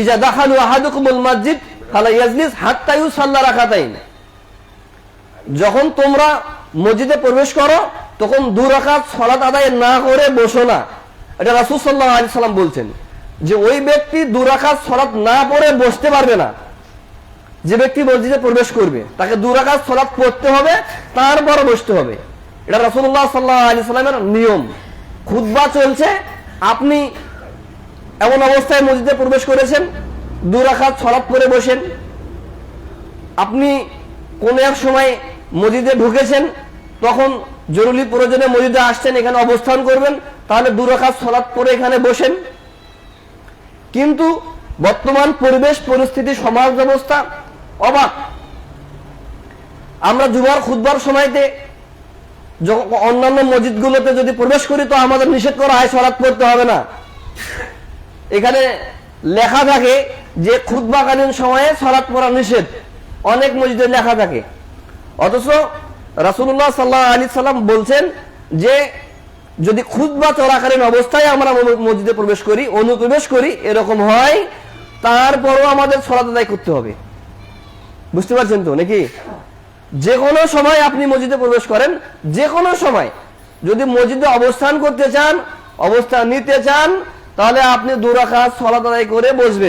ইজা দাখালু আহাদুকুমুল মসজিদ, ফালা ইয়াজলিস হাত্তা ইউসাল্লা রাকাতাইন। যখন তোমরা মসজিদে প্রবেশ করো, তখন দু রাকাত সালাত আদায় না করে বসো না। এটা রাসূল সাল্লাল্লাহু আলাইহি সাল্লাম বলছেন যে ওই ব্যক্তি দু রাকাত সালাত না পড়ে বসতে পারবে না। যে ব্যক্তি মসজিদে প্রবেশ করবে, তাকে দু রাকাত সালাত পড়তে হবে, তারপর বসতে হবে। এটা রাসূলুল্লাহ সাল্লাল্লাহু আলাইহি সাল্লামের নিয়ম। খুতবা চলছে, আপনি এমন অবস্থায় মসজিদে প্রবেশ করেছেন, দু রাকাত সালাত পড়ে বসেন। আপনি কোন এক সময় মসজিদে ঢুকেছেন, তখন জরুরি প্রয়োজনে মসজিদে আসছেন, এখানে অবস্থান করবেন, তাহলে দু রাকাত সালাত পরে এখানে বসেন। কিন্তু বর্তমান পরিবেশ, পরিস্থিতি, সমাজ ব্যবস্থা অবাক। আমরা জুমার খুদবার সময়তে অন্যান্য মসজিদগুলোতে যদি প্রবেশ করি, তো আমাদের নিষেধ করা হয় সরাত পড়তে হবে না। এখানে লেখা থাকে যে খুদ্বাকালীন সময়ে সরাত পড়া নিষেধ। অনেক মসজিদে লেখা থাকে। অথচ রাসুল্লাহ সাল্লাহ আলী সাল্লাম বলছেন যে, যদি খুদ্া চলাকালীন অবস্থায় আমরা মসজিদে প্রবেশ করি, অনুপ্রবেশ করি, এরকম হয়, তারপরও আমাদের সরাত আদায় করতে হবে। বুঝতে পারছেন তো নাকি? যে কোনো সময় আপনি মসজিদে প্রবেশ করেন যে কোনো সময়। যদি মসজিদে অবস্থান করতে চান অবস্থান নিতে চান তাহলে আপনি দুরাখা সলাত আদায় করে বসবেন।